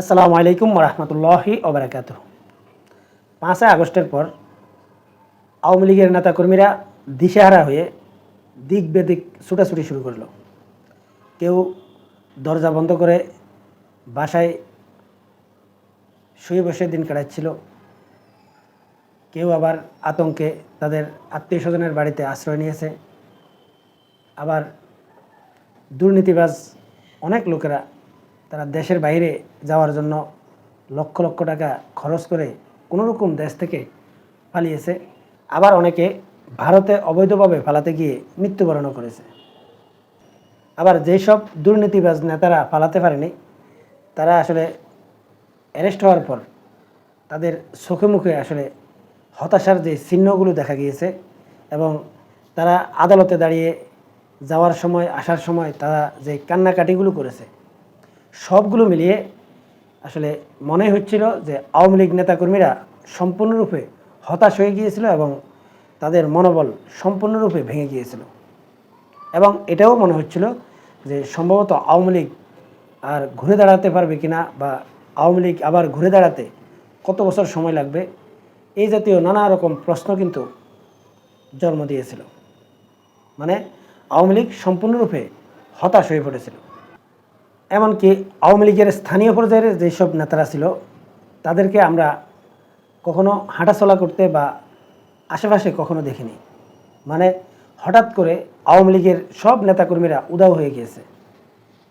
আসসালামু আলাইকুম রহমতুল্লাহি ওবরাকাত পাঁচই আগস্টের পর আওয়ামী লীগের নেতাকর্মীরা দিশেহারা হয়ে দিক বেদিক ছুটাছুটি শুরু করল। কেউ দরজা বন্ধ করে বাসায় শুয়ে বসে দিন কাটাচ্ছিল। কেউ আবার আতঙ্কে তাদের আত্মীয় স্বজনের বাড়িতে আশ্রয় নিয়েছে। আবার দুর্নীতিবাজ অনেক লোকেরা তারা দেশের বাইরে যাওয়ার জন্য লক্ষ লক্ষ টাকা খরচ করে কোনো রকম দেশ থেকে পালিয়েছে। আবার অনেকে ভারতে অবৈধভাবে পালাতে গিয়ে মৃত্যুবরণও করেছে। আবার যেসব দুর্নীতিবাজ নেতারা পালাতে পারেনি, তারা আসলে অ্যারেস্ট হওয়ার পর তাদের চোখে মুখে আসলে হতাশার যে চিহ্নগুলো দেখা গিয়েছে এবং তারা আদালতে দাঁড়িয়ে যাওয়ার সময়, আসার সময় তারা যে কান্নাকাটিগুলো করেছে সবগুলো মিলিয়ে আসলে মনে হচ্ছিল যে আওয়ামী লীগ নেতাকর্মীরা সম্পূর্ণরূপে হতাশ হয়ে গিয়েছিল এবং তাদের মনোবল সম্পূর্ণরূপে ভেঙে গিয়েছিল। এবং এটাও মনে হচ্ছিল যে সম্ভবত আওয়ামী লীগ আর ঘুরে দাঁড়াতে পারবে কিনা বা আওয়ামী লীগ আবার ঘুরে দাঁড়াতে কত বছর সময় লাগবে, এই জাতীয় নানা রকম প্রশ্ন কিন্তু জন্ম দিয়েছিল। মানে আওয়ামী লীগ সম্পূর্ণরূপে হতাশ হয়ে পড়েছিল। এমনকি আওয়ামী লীগের স্থানীয় পর্যায়ের যেসব নেতারা ছিল, তাদেরকে আমরা কখনো হাঁটাচলা করতে বা আশেপাশে কখনো দেখিনি। মানে হঠাৎ করে আওয়ামী লীগের সব নেতাকর্মীরা উদাও হয়ে গিয়েছে।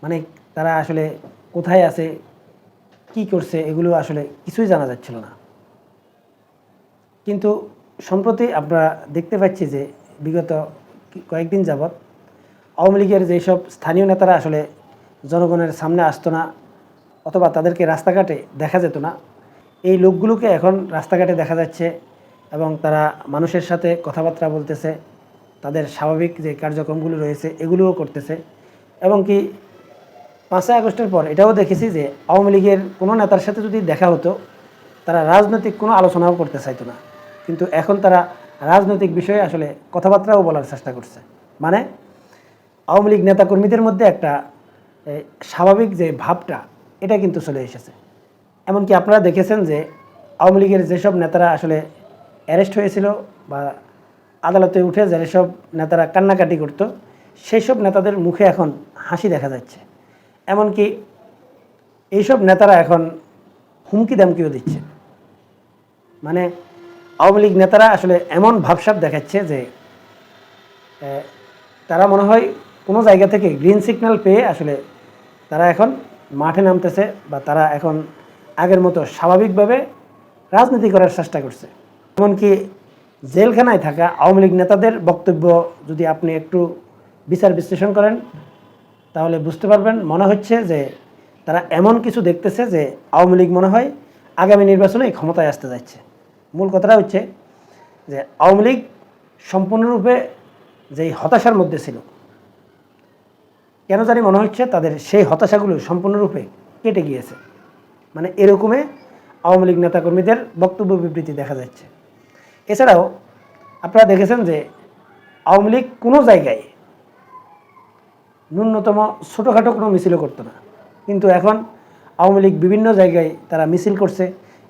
মানে তারা আসলে কোথায় আছে, কি করছে, এগুলো আসলে কিছুই জানা যাচ্ছিল না। কিন্তু সম্প্রতি আমরা দেখতে পাচ্ছি যে বিগত কয়েকদিন যাবৎ আওয়ামী লীগের যেসব স্থানীয় নেতারা আসলে জনগণের সামনে আসতো না, অথবা তাদেরকে রাস্তাঘাটে দেখা যেত না। এই লোকগুলোকে এখন রাস্তাঘাটে দেখা যাচ্ছে এবং তারা মানুষের সাথে কথাবার্তা বলতেছে, তাদের স্বাভাবিক যে কার্যক্রমগুলো রয়েছে এগুলোও করতেছে। এবং কি পাঁচই আগস্টের পর এটাও দেখেছি যে আওয়ামী লীগের কোনো নেতার সাথে যদি দেখা হতো, তারা রাজনৈতিক কোনো আলোচনাও করতে চাইতো না। কিন্তু এখন তারা রাজনৈতিক বিষয়ে আসলে কথাবার্তাও বলার চেষ্টা করছে। মানে আওয়ামী লীগ নেতাকর্মীদের মধ্যে একটা স্বাভাবিক যে ভাবটা, এটা কিন্তু চলে এসেছে। এমনকি আপনারা দেখেছেন যে, আওয়ামী লীগের যেসব নেতারা আসলে অ্যারেস্ট হয়েছিল বা আদালতে উঠে যেসব নেতারা কান্নাকাটি করতো সেই সব নেতাদের মুখে এখন হাসি দেখা যাচ্ছে। এমনকি এইসব নেতারা এখন হুমকি দামকিও দিচ্ছে। মানে আওয়ামী লীগ নেতারা আসলে এমন ভাবসাব দেখাচ্ছে যে তারা মনে হয় কোনো জায়গা থেকে গ্রিন সিগন্যাল পেয়ে আসলে তারা এখন মাঠে নামতেছে বা তারা এখন আগের মতো স্বাভাবিকভাবে রাজনীতি করার চেষ্টা করছে। এমনকি জেলখানায় থাকা আওয়ামী লীগ নেতাদের বক্তব্য যদি আপনি একটু বিচার বিশ্লেষণ করেন, তাহলে বুঝতে পারবেন, মনে হচ্ছে যে তারা এমন কিছু দেখতেছে যে আওয়ামী লীগ মনে হয় আগামী নির্বাচনে ক্ষমতায় আসতে যাচ্ছে। মূল কথাটা হচ্ছে যে আওয়ামী লীগ সম্পূর্ণরূপে যেই হতাশার মধ্যে ছিল কেন জানি মনে হচ্ছে তাদের সেই হতাশাগুলো সম্পূর্ণরূপে কেটে গিয়েছে। মানে এরকমে আওয়ামী লীগ নেতাকর্মীদের বক্তব্য বিবৃতি দেখা যাচ্ছে। এছাড়াও আপনারা দেখেছেন যে আওয়ামী লীগ কোনো জায়গায় ন্যূনতম ছোটোখাটো কোনো মিছিলও করতো না। কিন্তু এখন আওয়ামী লীগ বিভিন্ন জায়গায় তারা মিছিল করছে,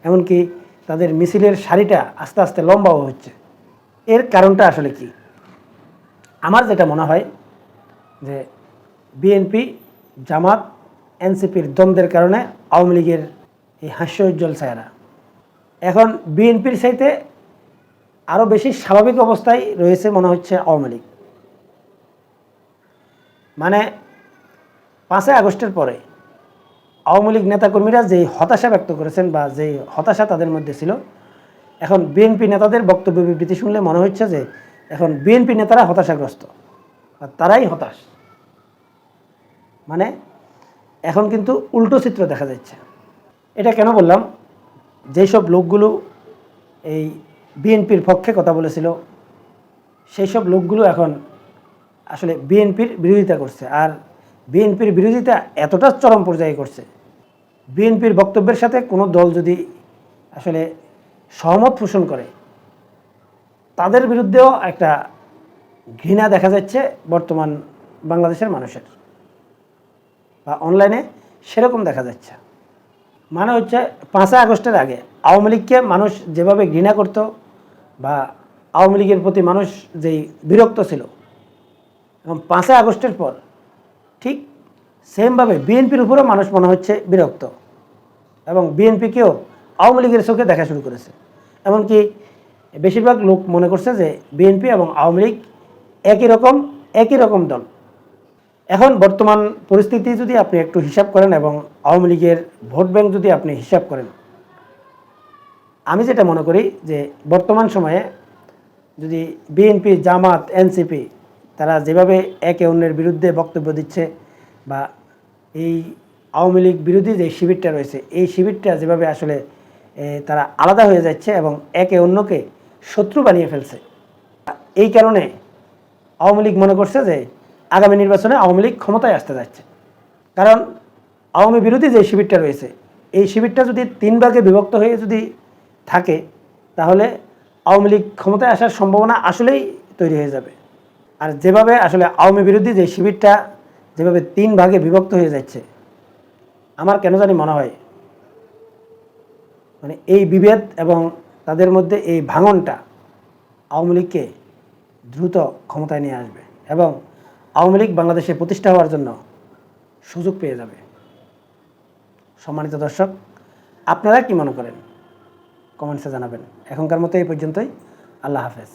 এমনকি তাদের মিছিলের সারিটা আস্তে আস্তে লম্বাও হচ্ছে। এর কারণটা আসলে কি? আমার যেটা মনে হয় যে বিএনপি জামাত এনসিপির দ্বন্দ্বের কারণে আওয়ামী লীগের এই হাস্য উজ্জ্বল ছায়ারা। এখন বিএনপির চাইতে আরও বেশি স্বাভাবিক অবস্থায় রয়েছে মনে হচ্ছে আওয়ামী লীগ। মানে পাঁচই আগস্টের পরে আওয়ামী লীগ নেতাকর্মীরা যেই হতাশা ব্যক্ত করেছেন বা যেই হতাশা তাদের মধ্যে ছিল, এখন বিএনপি নেতাদের বক্তব্য বিবৃতি শুনলে মনে হচ্ছে যে এখন বিএনপি নেতারা হতাশাগ্রস্ত তারাই হতাশ। মানে এখন কিন্তু উল্টো চিত্র দেখা যাচ্ছে। এটা কেন বললাম? যেই সব লোকগুলো এই বিএনপির পক্ষে কথা বলেছিল সেই সব লোকগুলো এখন আসলে বিএনপির বিরোধিতা করছে। আর বিএনপির বিরোধিতা এতটা চরম পর্যায়ে করছে। বিএনপির বক্তব্যের সাথে কোনো দল যদি আসলে সহমত পোষণ করে, তাদের বিরুদ্ধেও একটা ঘৃণা দেখা যাচ্ছে বর্তমান বাংলাদেশের মানুষের। বা অনলাইনে সেরকম দেখা যাচ্ছে। মানে হচ্ছে পাঁচই আগস্টের আগে আওয়ামী লীগকে মানুষ যেভাবে ঘৃণা করত বা আওয়ামী লীগের প্রতি মানুষ যেই বিরক্ত ছিল, এবং পাঁচই আগস্টের পর ঠিক সেমভাবে বিএনপির উপরেও মানুষ মনে হচ্ছে বিরক্ত, এবং বিএনপিকেও আওয়ামী লীগের চোখে দেখা শুরু করেছে। এমনকি বেশিরভাগ লোক মনে করছে যে বিএনপি এবং আওয়ামী লীগ একই রকম একই রকম দল। এখন বর্তমান পরিস্থিতি যদি আপনি একটু হিসাব করেন এবং আওয়ামী লীগের ভোট ব্যাংক যদি আপনি হিসাব করেন, আমি যেটা মনে করি যে বর্তমান সময়ে যদি বিএনপি জামাত এনসিপি তারা যেভাবে একে অন্যের বিরুদ্ধে বক্তব্য দিচ্ছে বা এই আওয়ামী লীগ বিরোধী যে শিবিরটা রয়েছে, এই শিবিরটা যেভাবে আসলে তারা আলাদা হয়ে যাচ্ছে এবং একে অন্যকে শত্রু বানিয়ে ফেলছে, এই কারণে আওয়ামী লীগ মনে করছে যে আগামী নির্বাচনে আওয়ামী লীগ ক্ষমতায় আসতে যাচ্ছে। কারণ আওয়ামী বিরোধী যে শিবিরটা রয়েছে, এই শিবিরটা যদি তিন ভাগে বিভক্ত হয়ে যদি থাকে, তাহলে আওয়ামী লীগ ক্ষমতায় আসার সম্ভাবনা আসলেই তৈরি হয়ে যাবে। আর যেভাবে আসলে আওয়ামী বিরোধী যে শিবিরটা যেভাবে তিন ভাগে বিভক্ত হয়ে যাচ্ছে, আমার কেন জানি মনে হয় মানে এই বিভেদ এবং তাদের মধ্যে এই ভাঙনটা আওয়ামী লীগকে দ্রুত ক্ষমতায় নিয়ে আসবে এবং আওয়ামী লীগ বাংলাদেশে প্রতিষ্ঠা হওয়ার জন্য সুযোগ পেয়ে যাবে। সম্মানিত দর্শক, আপনারা কি মনে করেন? কমেন্টসে জানাবেন। এখনকার মতো এই পর্যন্তই। আল্লাহ হাফেজ।